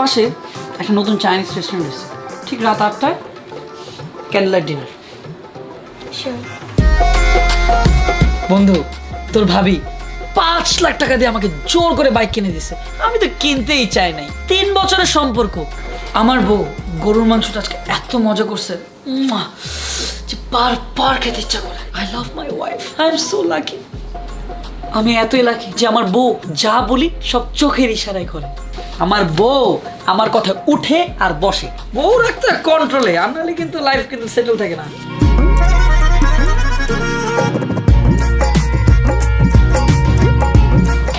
পাশে একটা নতুন চাইনিজ রেস্টুরেন্ট আছে। ঠিক রাত আটটায় ক্যান্ডেলাইট ডিনার বন্ধু তোর ভাবি পাঁচ লাখ টাকা দিয়ে আমাকে জোর করে বাইক কিনে দিছে আমি তো কিনতেই চাই নাই। তিন বছরের সম্পর্ক। আমার বউ গরুর মাংসটা আজকে এত মজা করছে। যে বার বার খেতে ইচ্ছা করে। I love my wife I am so lucky আমি এতই লাকি যে আমার বউ যা বলি সব চোখের ইশারায় করে। আমার বউ আমার কথা উঠে আর বসে। বউ রাখতে কন্ট্রোলে আর নাহলে কিন্তু লাইফ কিন্তু সেটেল থাকে না।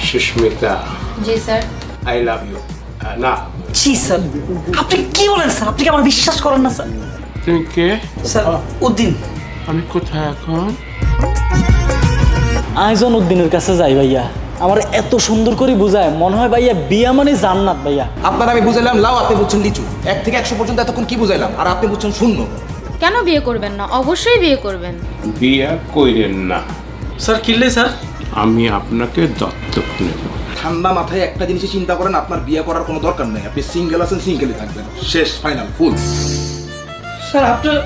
Sushmita ji sir. I love you না। জি স্যার। আপনি কি বলেন স্যার? আপনি কি আমার বিশ্বাস করেন না স্যার? তুমি কে? স্যার উদ্দিন। আমি কোথায় এখন? আইজন উদ্দিনের কাছে যাই ভাইয়া। আমার এত সুন্দর করে বুঝায় মনে হয় ভাইয়া বিয়া মানে জান্নাত ভাইয়া। আপনার আমি বুঝাইলাম লাউ আপনি বুঝছেন লিচু। এক থেকে একশো পর্যন্ত এতক্ষণ কি বুঝাইলাম? আর আপনি বুঝছেন শূন্য। কেন বিয়ে করবেন না? অবশ্যই বিয়ে করবেন। বিয়া কইরেন না। স্যার কিনলে স্যার? আমি আপনাকে দত্তক নেব। ঠান্ডা মাথায় একটা জিনিসই চিন্তা করেন আপনার বিয়ে করার কোনো দরকার নেই। আপনি সিঙ্গেল আছেন সিঙ্গেলই থাকবেন। শেষ ফাইনাল ফুল স্যার আপনার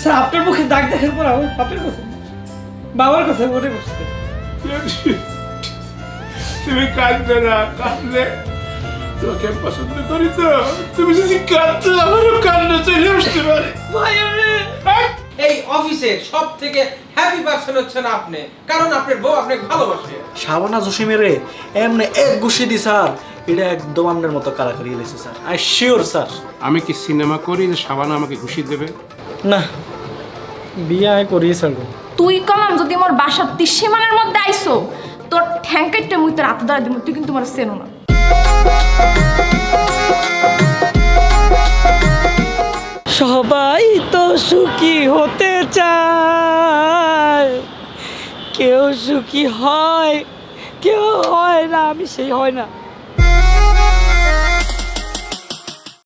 স্যার আপনার মুখে দাগ দেখার পর আমার বাপের কথা বাবার কথা মনে পড়ছে। তুমি কাঁদবে না কাঁদলে। তোকে পছন্দ করি তো। তুমি যদি কাঁদছো আমারও কান্না চলে আসতে পারে। এই অফিসের সব থেকে হ্যাপি পার্সন হচ্ছেন আপনি। কারণ আপনার বউ আপনাকে ভালোবাসে। শাবানা জসিমেরে এমনি এক গুছি দি স্যার। এটা একদম আপনার মতো কারা করিয়ে দিয়েছে স্যার। I sure sir. আমি কি সিনেমা করি যে সাবানা আমাকে ঘুষি দেবে? না বিয়া করিয়ে স্যার তুই কলম যদি আমার বাসার সীমানার মধ্যে আইসো তোর ঠ্যাঙ্কাইটা মুই তোর ধরা দিব, তুই কিন্তু আমার চেনো না। সবাই তো সুখী হতে চায়। কেউ সুখী হয়, কেউ হয় না, আমি সেই হয় না।